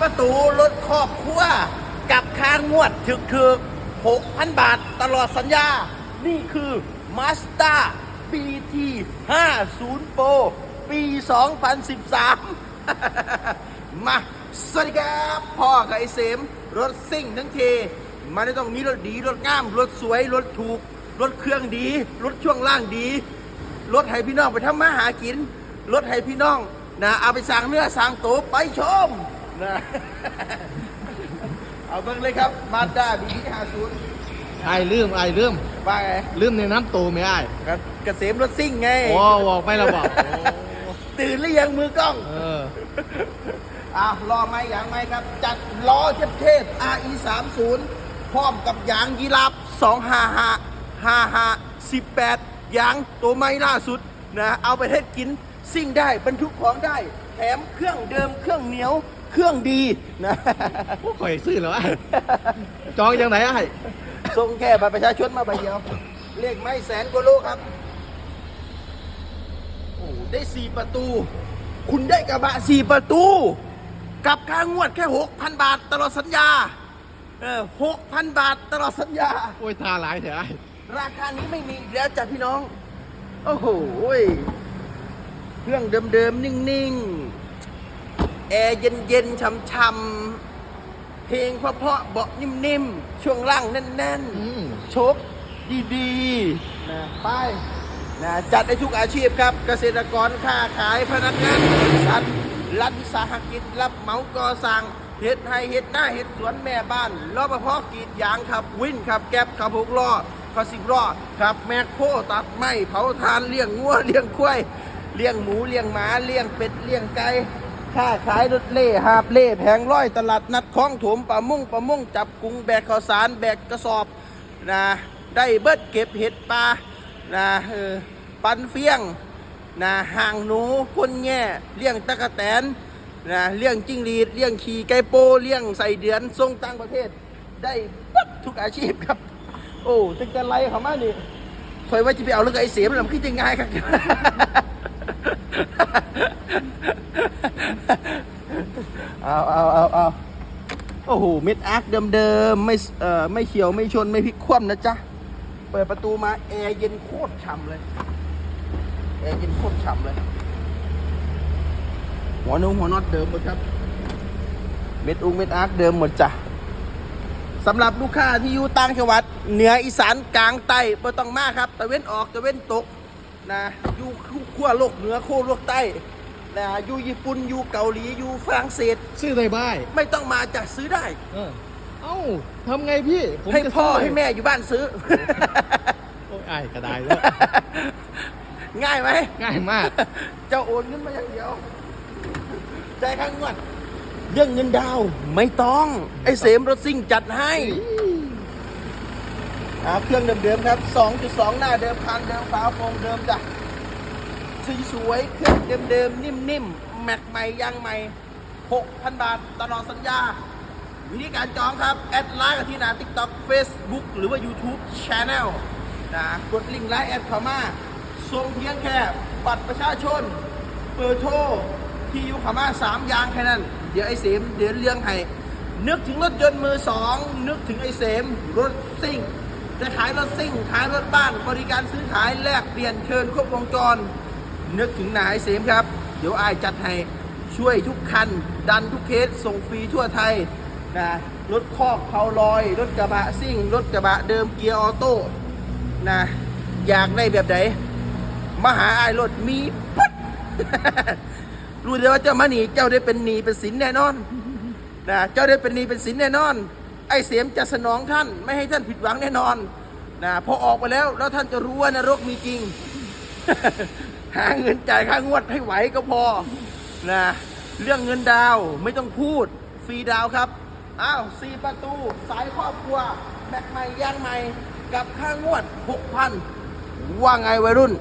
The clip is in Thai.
ประตูรถครอบครัวกับคานงวดถึกถึก6,000 บาทตลอดสัญญา นี่คือ Mazda BT 50 Pro ปี 2013 มา สวัสดีครับ พ่อกับไอเสม รถซิ่งทั้งเทมันไม่ต้องมีรถดี รถงาม รถสวย รถถูก รถเครื่องดี รถช่วงล่างดี รถให้พี่น้องไปทำมาหากิน รถให้พี่น้องนะเอาไปสั่งเนื้อสั่งตัวไปชม นะเอาเบิ่งเลยครับมาด้าบีทีห้าศูนย์ไอ้ลืมไอ้ลืมว่าไงลืมในน้ำตูไม่ไอ้กระเกษมรถซิ่งไง โอ้บอกไม่ระบอกตื่นหรือยังมือกล้อง เออ อะรอไหมอย่างไหมครับ จัดล้อเทพเทพ RE 3 0พร้อมกับยางยีราฟ255 55 18ยางตัวใหม่ล่าสุดนะเอาไปเทศกิน ซิ่งได้บรรทุกของได้ แถมเครื่องเดิมเครื่องเหนียว เครื่องดีนะโอ้ข่อยซื้อแล้วไอ้จองยังไหนไอ้ส่งแค่บัตรประชาชนมาใบเดียวเลขไม่แสนกว่าโลครับโอ้ได้สี่ประตู คุณได้กระบะสี่ประตู กับค่างวดแค่หกพันบาทตลอดสัญญาเออหกพันบาทตลอดสัญญา โอ้ยทาหลายเถอะไอ้ราคานี้ไม่มีอีกแล้วจ้ะพี่น้อง โอ้โหยเครื่องเดิมๆ นิ่งๆ แอร์เย็นๆช่ำๆเพลงเพราะๆเบาะนิ่มๆ ช่วงล่างแน่นอืมๆโชคดีๆนะไปนะจัดได้ทุกอาชีพครับ เกษตรกรค้าขายพนักงานบริษัทรัฐวิสาหกิจ รับเหมาก่อสร้างเฮ็ดไฮเฮ็ดหน้าเฮ็ดสวนแม่บ้านรปภกรีดยางขับ วินขับ แก๊บขับหกล้อขับสิบล้อขับแมคโครตัดไม้เผาทานเลี้ยงงัวเลี้ยงควาย เลี้ยงหมูเลี้ยงหมาเลี้ยงเป็ดเลี้ยงไก่ ค้าขายรถเล่หาบเล่แผงร้อยตลาดนัดคล้องถมปลามุ่งปลามุ่งจับกุ้งแบกข้าวสารแบกกระสอบนะได้เบิดเก็บเห็ดปลานะปันเฟียงนะห่างหนูคนแง่เลี้ยงตะกะแตนนะเลี้ยงจิ้งหรีดเลี้ยงขี่ไก่โปเลี้ยงใส่เดือนส่งต่างประเทศ ได้ปั๊บทุกอาชีพครับ โอ้ตึงกันไรเขามานี่คอยว่าจะไปเอาเรื่องไอ้เสียมนมันคิดยังไงครับ เอาเอาเอาเอาโอ้โหเม็ดอาร์คเดิมๆไม่เอ่อไม่เขียวไม่ชนไม่พลิกคว่ำนะจ๊ะ เปิดประตูมาแอร์เย็นโคตรฉ่ำเลยแอร์เย็นโคตรฉ่ำเลย หัวนุ่งหัวน็อตเดิมหมดครับเม็ดอุ้งเม็ดอาร์คเดิมหมดจ้ะสำหรับลูกค้าที่อยู่ต่างจังหวัด เหนืออีสานกลางใต้บ่ต้องมาครับตะเว้นออกตะเว้นตก นะอยู่ขั้วโลกเหนือขั้วโลกใต้นะอยู่ญี่ปุ่นอยู่เกาหลีอยู่ฝรั่งเศส ซื้อได้บ้ายไม่ต้องมาจะซื้อได้ เออเอ้าทำไงพี่ผมให้จะพ่อซื้ให้แม่อยู่บ้านซื้อ โอ้ยไอ้กระไดแล้วง่ายไหม ง่ายมาก เจ้าโอนเงินมาอย่างเดียวใจายข้างงวด เรื่องเงินดาวน์ไม่ต้อง ไอ้เสมรถซิ่งจัดให้อ่าเครื่องเดิมๆครับ 2.2 หน้าเดิมคันเดิมฝาโปรงเดิมจ้ะสีสวยเครื่องเดิมๆนิ่มๆแม็กใหม่ยางใหม่ 6,000 บาทตลอดสัญญา วิธีการจองครับ แอดไลน์กับที่หน้า TikTok Facebook หรือว่า YouTube Channel นะกดลิงก์ไลน์แอดเข้ามาส่งเพียงแค่บัตรประชาชนเบอร์โทรที่อยู่ขามาสามอย่างแค่นั้น เดี๋ยวไอ้เสมเดี๋ยวเรื่องให้นึกถึงรถยนต์มือสองนึกถึงไอ้เสมรถซิ่ง จะขายรถซิ่ง ขายรถบ้าน บริการซื้อขายแลกเปลี่ยนเชิญครบวงจร นึกถึงนายเสมครับ เดี๋ยวอายจัดให้ช่วยทุกคัน ดันทุกเคส ส่งฟรีทั่วไทยนะรถคอกเผาลอย รถกระบะซิ่ง รถกระบะเดิมเกียร์ออโต้นะอยากได้แบบไหนมาหาอายรถมีปั๊ดรู้เลยว่าเจ้ามาหนีเจ้าได้เป็นหนีเป็นสินแน่นอนนะเจ้าได้เป็นหนีเป็นสินแน่นอน ไอ้เสียมจะสนองท่าน ไม่ให้ท่านผิดหวังแน่นอนนะพอออกไปแล้วแล้วท่านจะรู้ว่านรกมีจริง หาเงินจ่ายค่างวดให้ไหวก็พอนะเรื่องเงินดาวไม่ต้องพูดฟรีดาวครับอ้าวสี่ประตู สายครอบครัวแม็กใหม่ยางใหม่ กับค่างวด 6,000 ว่าไงวัยรุ่น